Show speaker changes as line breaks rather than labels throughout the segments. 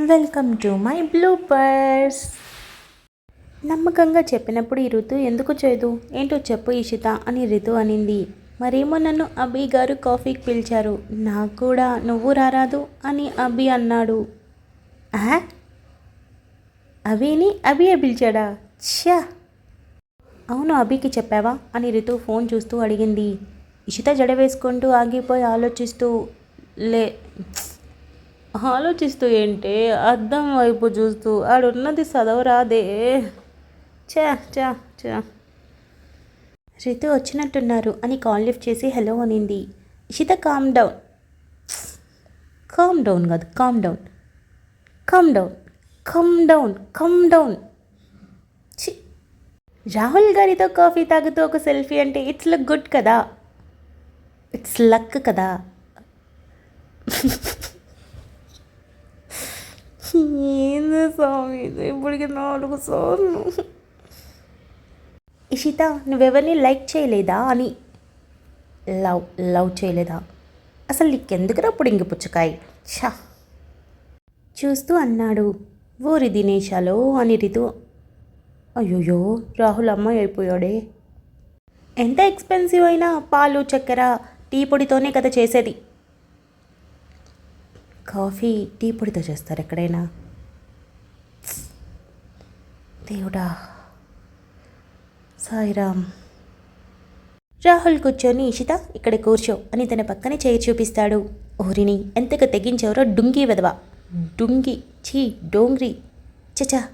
Welcome to my bloopers నమ్మకంగా చెప్పినప్పుడు ఈ ఋతు ఎందుకు చేయదు? ఏంటో చెప్పు ఇషిత అని ఋతు అనింది. మరేమో నన్ను అభి గారు కాఫీకి పిలిచారు. నాకు కూడా నువ్వు రారాదు అని అభి అన్నాడు. ఆ? అభిని? అభియే పిలిచాడా? ఛా అవును అభికి చెప్పావా? అని రితు ఫోన్ చూస్తూ అడిగింది. ఇషిత జడ వేసుకుంటూ ఆగిపోయి ఆలోచిస్తూ లే ఆలోచిస్తూ ఏంటి అద్దం వైపు చూస్తూ ఆడున్నది చదవరాదే. చా చా చా రితు వచ్చినట్టున్నారు అని కాల్ లిఫ్ట్ చేసి హలో అనింది. Ishita calm down calm down కాదు calm down come down come down come down Rahul గారితో కాఫీ తాగుతూ ఒక సెల్ఫీ అంటే ఇట్స్ లక్ గుడ్ కదా. ఇట్స్ లక్ కదా. స్వామి ఇది ఇప్పటికి నాలుగు సార్లు. ఇషిత నువ్వెవరిని లైక్ చేయలేదా అని? లవ్ లవ్ చేయలేదా? అసలు నీకెందుకురా ఇంక పుచ్చకాయ? షా చూస్తూ అన్నాడు. ఊరి దినేశాలో అని రితు. అయ్యోయో రాహుల్ అమ్మాయి అయిపోయాడే. ఎంత ఎక్స్పెన్సివ్ అయినా పాలు చక్కెర టీ పొడితోనే కదా చేసేది. కాఫీ టీ పొడితో చేస్తారు ఎక్కడైనా. దేవుడా సాయిరామ్ రాహుల్ కూర్చొని ఇషిత ఇక్కడ కూర్చో. అని తన పక్కనే చేయి చూపిస్తాడు. ఓరిని ఎంతగా తెగించారో డుంగి వెదవా. డుంగి. చీ డోంగ్రీ. చచా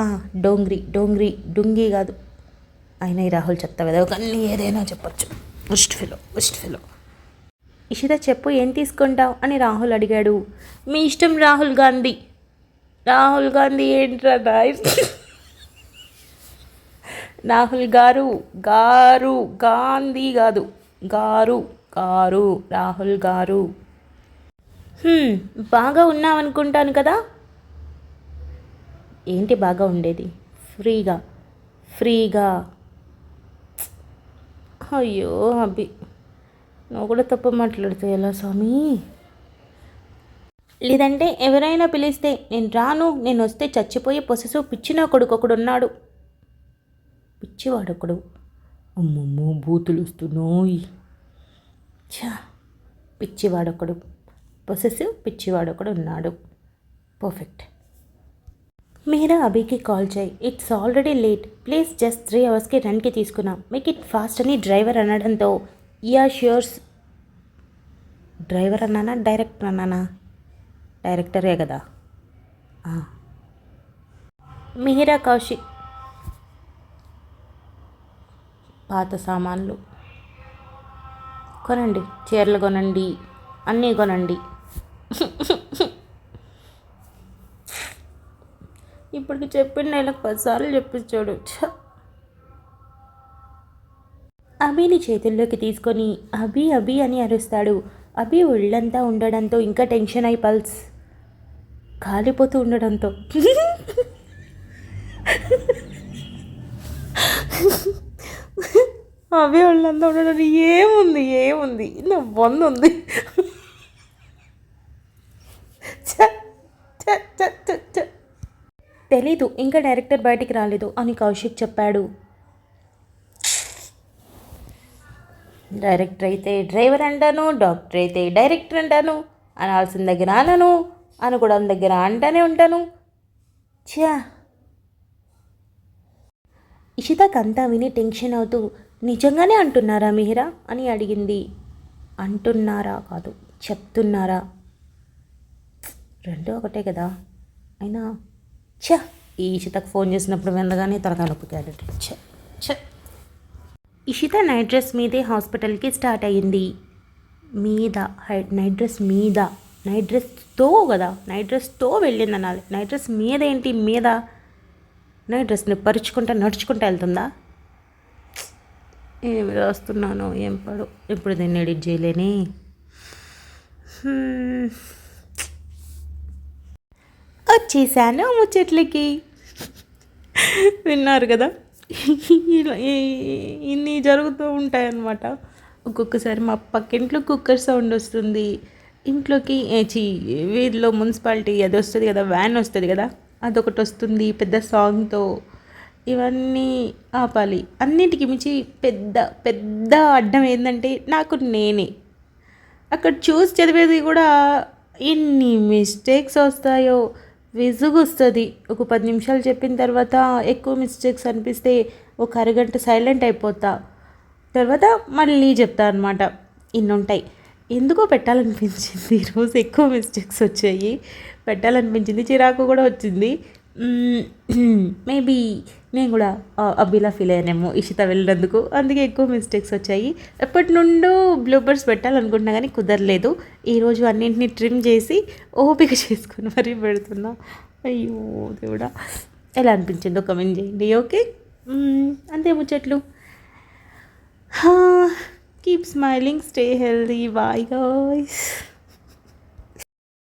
ఆ, డోంగ్రీ డోంగ్రీ. డుంగి కాదు. అయినా ఈ రాహుల్ చెత్త వెదవ కానీ ఏదైనా చెప్పొచ్చు. ఉస్ట్ ఫిలో ఉస్ట్ ఫిలో ఇషిత చెప్పు ఏం తీసుకుంటావు? అని రాహుల్ అడిగాడు. మీ ఇష్టం రాహుల్ గాంధీ. రాహుల్ గాంధీ ఏంట్రా రాహుల్ గారు గారు గాంధీ కాదు గారు గారు రాహుల్ గారు. బాగా ఉన్నావనుకుంటాను కదా? ఏంటి బాగా ఉండేది? ఫ్రీగా ఫ్రీగా. అయ్యో అభి నువ్వు కూడా తప్పు మాట్లాడితే ఎలా స్వామి? లేదంటే ఎవరైనా పిలిస్తే నేను రాను నేను వస్తే చచ్చిపోయి పొసెసు పిచ్చిన కొడుకు ఒకడు పిచ్చివాడొకడు అమ్మమ్మో బూతులు వస్తున్నాయి. ఛా పిచ్చివాడొకడు పొసెసివ్ పిచ్చివాడొకడు ఉన్నాడు. పర్ఫెక్ట్ మీరా అభికి కాల్ చేయి. It's already late please just three అవర్స్కి రన్కి తీసుకున్నాం. మేక్ ఇట్ ఫాస్ట్ అని డ్రైవర్ అనడంతో యా ష్యూర్స్ డ్రైవర్ అన్నానా డైరెక్టర్ అన్నానా? డైరెక్టరే కదా? ఆ. మిహిరా కౌశిక్ పాత సామాన్లు. కొనండి చీరలు కొనండి అన్నీ కొనండి. ఇప్పటికి చెప్పిన నెలకు పదిసార్లు చెప్పించాడు. అభిని చేతుల్లోకి తీసుకొని అభి అభి అని అరుస్తాడు. అభి ఒళ్ళంతా ఉండడంతో ఇంకా టెన్షన్ అయి పల్స్. కాలిపోతూ ఉండడంతో. అవి వాళ్ళంతా ఉండడం ఏముంది ఏముంది నా బొంద ఉంది ఛ! ఛ! ఛ! ఛ! తెలీదు ఇంకా డైరెక్టర్ బయటికి రాలేదు అని కౌశిక్ చెప్పాడు డైరెక్టర్ అయితే డ్రైవర్ అంటాను డాక్టర్ అయితే డైరెక్టర్ అంటాను అనాల్సిన దగ్గర అనను అనుకోవడం దగ్గర అంటానే ఉంటాను ఛా ఇషితకంతా విని టెన్షన్ అవుతూ నిజంగానే అంటున్నారా మిహిరా? అని అడిగింది. అంటున్నారా కాదు చెప్తున్నారా? రెండో ఒకటే కదా. అయినా ఛ! ఈ ఇషితకు ఫోన్ చేసినప్పుడు వినగానే తలకాయ నొప్పి క్యారెట్ ఛ! ఛ! ఇషిత నైట్ డ్రెస్ మీదే హాస్పిటల్కి స్టార్ట్ అయ్యింది. మీద హై- నైట్ డ్రెస్ మీద నైట్ డ్రెస్తో కదా నైట్ డ్రెస్తో వెళ్ళింది అనాలి నైట్ డ్రెస్ మీద ఏంటి? మీద నైట్ డ్రెస్ని పరుచుకుంటా నడుచుకుంటా వెళ్తుందా? ఏమి రాస్తున్నానో ఏం పడు ఇప్పుడు దీన్ని ఎడిట్ చేయలేని? వచ్చేసాను ముచ్చట్లకి. విన్నారు కదా? ఇన్ని జరుగుతూ ఉంటాయన్నమాట. ఒక్కొక్కసారి మా పక్కింట్లో కుక్కర్ సౌండ్ వస్తుంది. ఇంట్లోకి ఏ, చి వీధిలో మున్సిపాలిటీ అది వస్తుంది కదా వ్యాన్ వస్తుంది కదా అదొకటి వస్తుంది పెద్ద సాంగ్తో. ఇవన్నీ ఆపాలి. అన్నిటికి మించి పెద్ద పెద్ద అడ్డం ఏంటంటే నాకు నేనే. అక్కడ చూసి చదివేది కూడా ఎన్ని మిస్టేక్స్ వస్తాయో. విసుగు వస్తుంది ఒక పది నిమిషాలు చెప్పిన తర్వాత ఎక్కువ మిస్టేక్స్ అనిపిస్తే ఒక అరగంట సైలెంట్ అయిపోతా. తర్వాత మళ్ళీ చెప్తా అనమాట ఇన్ని ఉంటాయి ఎందుకో పెట్టాలనిపించింది. ఈరోజు ఎక్కువ మిస్టేక్స్ వచ్చాయి. పెట్టాలనిపించింది. చిరాకు కూడా వచ్చింది. మేబీ నేను కూడా అబ్బిలా ఫీల్ అయ్యానేమో ఇషిత వెళ్ళినందుకు. అందుకే ఎక్కువ మిస్టేక్స్ వచ్చాయి. ఎప్పటి నుండో బ్లూబర్స్ పెట్టాలనుకుంటున్నా కానీ కుదరలేదు. ఈరోజు అన్నింటినీ ట్రిమ్ చేసి ఓపిక చేసుకుని మరీ పెడుతున్నా. అయ్యో దేవుడా. ఎలా అనిపించిందో కమెంట్ చేయండి ఓకే అంతే ముచ్చట్లు. Keep smiling stay healthy bye guys